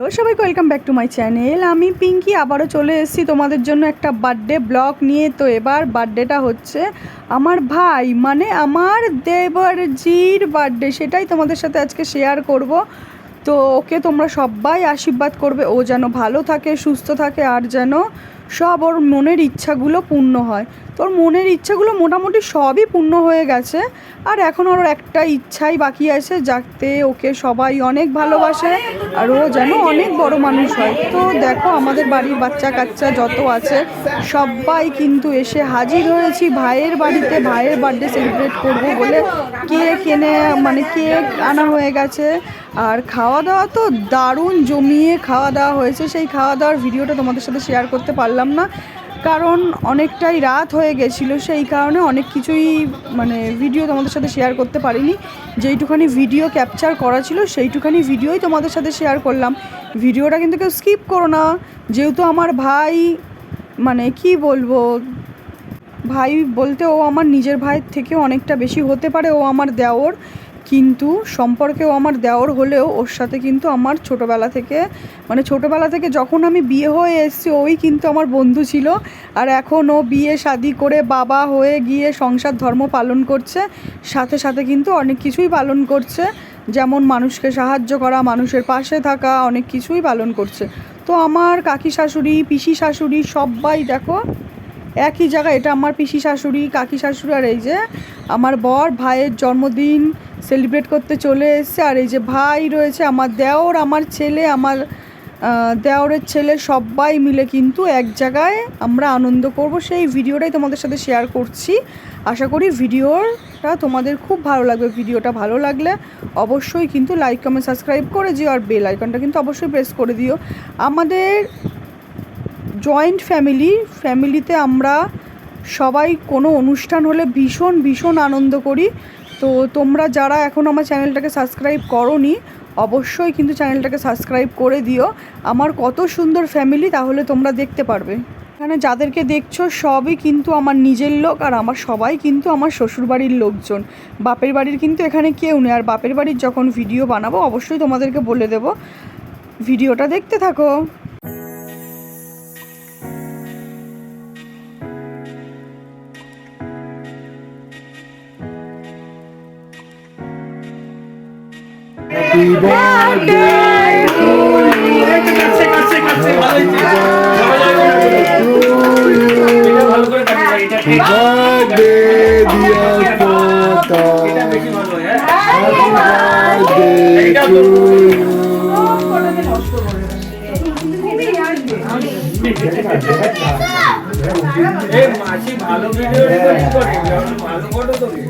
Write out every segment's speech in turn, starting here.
Hello সবাইকে welcome back to my channel আমি পিঙ্কি, আবারও চলে এসেছি তোমাদের জন্য একটা বার্থডে ব্লগ নিয়ে। তো এবার বার্থডেটা হচ্ছে আমার ভাই মানে আমার দেবরজির বার্থডে সেটাই তোমাদের সাথে আজকে শেয়ার করব। তো ওকে তোমরা সবাই আশীর্বাদ করবে। ও যেন ভালো থাকে, সুস্থ থাকে, আর যেন সব ওর মনের ইচ্ছাগুলো পূর্ণ হয়। তোর মনের ইচ্ছাগুলো মোটামুটি সবই পূর্ণ হয়ে গেছে। আর এখন ওর একটা ইচ্ছাই বাকি আছে যাতে ওকে সবাই অনেক ভালোবাসে আর ও যেন অনেক বড় মানুষ হয়। তো দেখো আমাদের বাড়ির বাচ্চা কাচ্চা যত আছে, সবাই কিন্তু এসে হাজির হয়েছি ভাইয়ের বাড়িতে। ভাইয়ের বার্থডে সেলিব্রেট করব বলে কেক এনে মানে কেক আনা হয়ে গেছে। আর খাওয়া দাওয়া তো দারুণ জমিয়ে খাওয়া দাওয়া হয়েছে। সেই খাওয়া দাওয়ার ভিডিওটা তোমাদের সাথে শেয়ার করতে পারলাম না, কারণ অনেকটাই রাত হয়ে গেছিল, সেই কারণে অনেক কিছুই মানে ভিডিও তোমাদের সাথে শেয়ার করতে পারিনি। যেইটুখানি ভিডিও ক্যাপচার করা ছিল, সেইটুখানি ভিডিওই তোমাদের সাথে শেয়ার করলাম। ভিডিওটা কিন্তু কেউ স্কিপ করো না, যেহেতু আমার ভাই মানে কি বলব, ভাই বলতে ও আমার নিজের ভাইয়ের থেকে অনেকটা বেশি হতে পারে, ও আমার দেওর। কিন্তু সম্পর্কেও আমার দেওর হলেও ওর সাথে কিন্তু আমার ছোটোবেলা থেকে মানে ছোটোবেলা থেকে যখন আমি বিয়ে হয়ে এসেছি ওই কিন্তু আমার বন্ধু ছিল। আর এখন ও বিয়ে শাদি করে বাবা হয়ে গিয়ে সংসার ধর্ম পালন করছে, সাথে সাথে কিন্তু অনেক কিছুই পালন করছে। যেমন মানুষকে সাহায্য করা, মানুষের পাশে থাকা, অনেক কিছুই পালন করছে। তো আমার কাকি শাশুড়ি, পিসি শাশুড়ি সবাই দেখো একই জায়গায়, এটা আমার পিসি শাশুড়ি, কাকি শাশুড়ি আর এই যে আমার বর, ভাইয়ের জন্মদিন সেলিব্রেট করতে চলে এসছে। আর এই যে ভাই রয়েছে, আমার দেওর, আমার ছেলে, আমার দেওরের ছেলে, সবাই মিলে কিন্তু এক জায়গায় আমরা আনন্দ করব। সেই ভিডিওটাই তোমাদের সাথে শেয়ার করছি। আশা করি ভিডিওটা তোমাদের খুব ভালো লাগবে। ভিডিওটা ভালো লাগলে অবশ্যই কিন্তু লাইক কমেন্ট সাবস্ক্রাইব করে দিও। আর বেল আইকনটা কিন্তু অবশ্যই প্রেস করে দিও। আমাদের জয়েন্ট ফ্যামিলি, ফ্যামিলিতে আমরা সবাই কোনো অনুষ্ঠান হলে ভীষণ ভীষণ আনন্দ করি। তো তোমরা যারা এখন আমার চ্যানেলটাকে সাবস্ক্রাইব করনি, অবশ্যই কিন্তু চ্যানেলটাকে সাবস্ক্রাইব করে দিও। আমার কত সুন্দর ফ্যামিলি, তাহলে তোমরা দেখতে পারবে। এখানে যাদেরকে দেখছ, সবই কিন্তু আমার নিজের লোক, আর আমার সবাই কিন্তু আমার শ্বশুরবাড়ির লোকজন। বাপের বাড়ির কিন্তু এখানে কেউ নেই, আর বাপের বাড়ির যখন ভিডিও বানাবো, অবশ্যই তোমাদেরকে বলে দেবো। ভিডিওটা দেখতে থাকো। Birthday to you. Happy birthday to you. Dear Papa. Happy birthday to you. এই মাসি ভালো ভিডিও রেকর্ডিং করে ভালো ফটো তোলে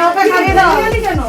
ওটা খালি দাও কেন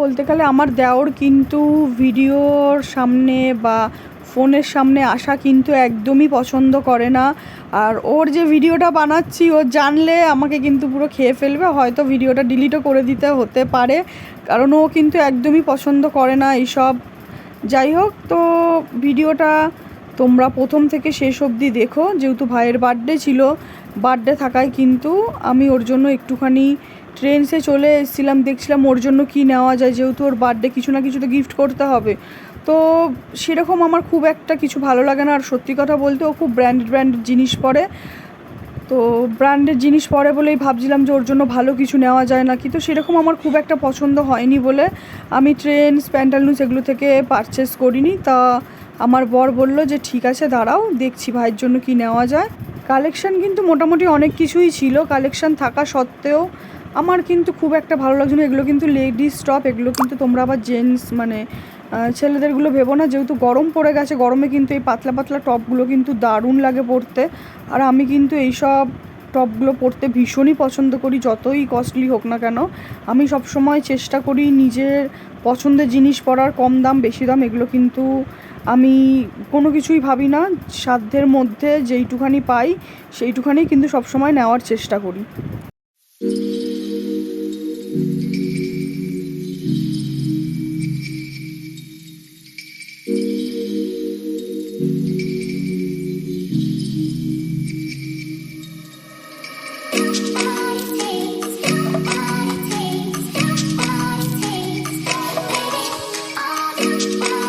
বলতে গেলে আমার দেওর কিন্তু ভিডিওর সামনে বা ফোনের সামনে আসা কিন্তু একদমই পছন্দ করে না। আর ওর যে ভিডিওটা বানাচ্ছি, ও জানলে আমাকে কিন্তু পুরো খেয়ে ফেলবে। হয়তো ভিডিওটা ডিলিটও করে দিতে হতে পারে, কারণ ও কিন্তু একদমই পছন্দ করে না এইসব। যাই হোক, তো ভিডিওটা তোমরা প্রথম থেকে শেষ অবধি দেখো। যেহেতু ভাইয়ের বার্থডে ছিল, বার্থডে থাকায় কিন্তু আমি ওর জন্য একটুখানি ট্রেন্সে চলে এসেছিলাম, দেখছিলাম ওর জন্য কি নেওয়া যায়, যেহেতু ওর বার্থডে কিছু না কিছু তো গিফট করতে হবে। তো সেরকম আমার খুব একটা কিছু ভালো লাগে না। আর সত্যি কথা বলতে ও খুব ব্র্যান্ডেড ব্র্যান্ডেড জিনিস পরে। তো ব্র্যান্ডের জিনিস পরে বলেই ভাবছিলাম যে ওর জন্য ভালো কিছু নেওয়া যায় নাকি। তো সেরকম আমার খুব একটা পছন্দ হয়নি বলে আমি ট্রেন্স প্যান্টালুন্স এগুলো থেকে পারচেস করিনি। তা আমার বর বলল যে, ঠিক আছে, দাঁড়াও, দেখছি ভাইয়ের জন্য কি নেওয়া যায়। কালেকশন কিন্তু মোটামুটি অনেক কিছুই ছিল। কালেকশন থাকা সত্ত্বেও আমার কিন্তু খুব একটা ভালো লাগছে না। এগুলো কিন্তু লেডিস টপ এগুলো কিন্তু তোমরা আবার জেন্টস মানে ছেলেদেরগুলো ভেবো না। যেহেতু গরম পড়ে গেছে, গরমে কিন্তু এই পাতলা পাতলা টপগুলো কিন্তু দারুণ লাগে পরতে আর আমি কিন্তু এইসব টপগুলো পরতে ভীষণই পছন্দ করি, যতই কস্টলি হোক না কেন। আমি সব সময় চেষ্টা করি নিজের পছন্দের জিনিস পরার কম দাম, বেশি দাম, এগুলো কিন্তু আমি কোনো কিছুই ভাবি না। সাধ্যের মধ্যে যেইটুখানি পাই, সেইটুখানি কিন্তু সবসময় নেওয়ার চেষ্টা করি। Bye.